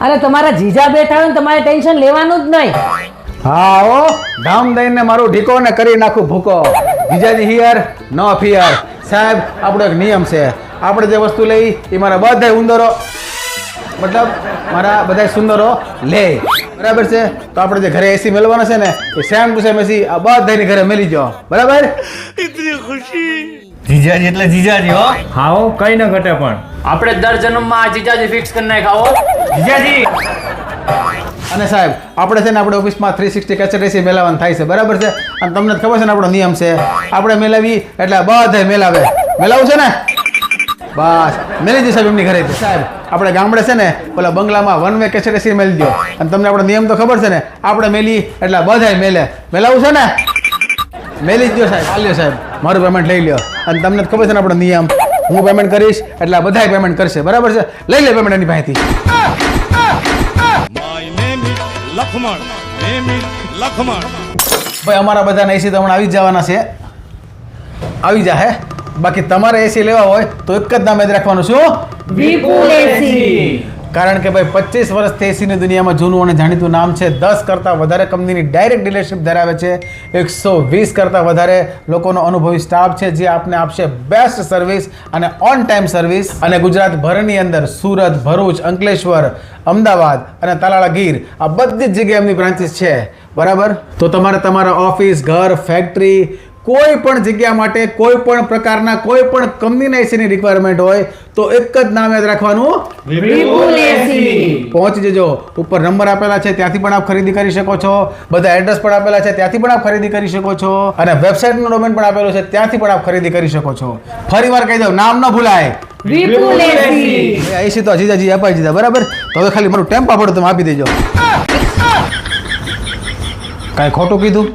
અરે તમારા જીજા બેઠા હોય તમારે ટેન્શન લેવાનું જ નહીં. હા ઓ ધામ દઈને મારું ઢીકો ને કરી નાખું ભૂકો. જીજાજી હિયર નો ફિયર સાહેબ, આપણો એક નિયમ છે. આપણે જે વસ્તુ લઈ, એ મારા બધા ઉંદરો. મતલબ, મારા બધા સુંદરો લે. બરાબર છે? તો આપણે જે ઘરે એસી મેળવવાના છે ને એ સેમ ટુ સેમ એસી આ બધાની ઘરે મેલી જાઓ બરાબર? જીજાજી એટલે જીજાજી હો. હા હો કઈ ન ઘટે પણ. આપણે દર જન્મમાં આ જીજાજી ફિક્સ કરી નાખાવો જીજાજી! અને સાહેબ આપણે છે ને આપણે ઓફિસમાં થ્રી સિક્સટી કેસેટ એસી મેળવવાનું થાય છે બરાબર છે? અને તમને ખબર છે ને આપણો નિયમ છે. આપણે મેળવી એટલે બધા મેળાવે મેળાવું છે ને? બસ. મેલી દે સાહેબ એમની ઘરે સાહેબ આપણે ગામડે છે ને પેલા બંગલામાં વન વે કેસેટ એસી મેળી દો અને તમને આપણો નિયમ તો ખબર છે ને આપણે મેલી એટલે બધાય મેલે. મેલાવું છે ને? મેલી જ દો સાહેબ હાલ્યો સાહેબ. મારું પેમેન્ટ લઈ લ્યો. અને તમને ખબર છે ને આપણો નિયમ. હું પેમેન્ટ કરીશ એટલે બધાય પેમેન્ટ કરશે. બરાબર છે? લઈ લે પેમેન્ટ એની પાસેથી. ભાઈ અમારા બધાને એસી તો હમણાં આવી જ જવાના છે. આવી જા હે. બાકી તમારે એસી લેવા હોય તો એક જ નામ યાદ રાખવાનું શું વિપુલ એસી કારણ કે ભાઈ પચીસ વર્ષથી એસીની દુનિયામાં જૂનું અને જાણીતું નામ છે દસ કરતાં વધારે કંપનીની ડાયરેક્ટ ડીલરશીપ ધરાવે છે એકસો વીસ કરતાં વધારે લોકોનો અનુભવી સ્ટાફ છે જે આપને આપશે બેસ્ટ સર્વિસ અને ઓન ટાઈમ સર્વિસ અને ગુજરાતભરની અંદર સુરત ભરૂચ અંકલેશ્વર અમદાવાદ અને તાલાળા ગીર આ બધી જ જગ્યાએ એમની બ્રાન્ચીસ છે. બરાબર? તો તમારે તમારા ઓફિસ ઘર ફેક્ટરી કોઈ પણ જગ્યા માટે કોઈ પણ પ્રકારના કોઈ પણ કંપનીના એસીની રિક્વાયરમેન્ટ હોય તો એક જ નામ યાદ રાખવાનું. વિપુલ એસી પહોંચી જજો. ઉપર નંબર આપેલા છે ત્યાંથી પણ આપ ખરીદી કરી શકો છો. બધા એડ્રેસ પણ આપેલા છે ત્યાંથી પણ આપ ખરીદી કરી શકો છો. અને વેબસાઇટનો ડોમેન પણ આપેલો છે ત્યાંથી પણ આપ ખરીદી કરી શકો છો. ફરી વાર કહી દઉં નામ ન ભૂલાય. વિપુલ એસી એસી તો જીજાજી અપાઈ દીધા બરાબર? તો હવે ખાલી મારું ટેમ્પા પડો તમે આપી દેજો. કાંઈ ખોટું કીધું?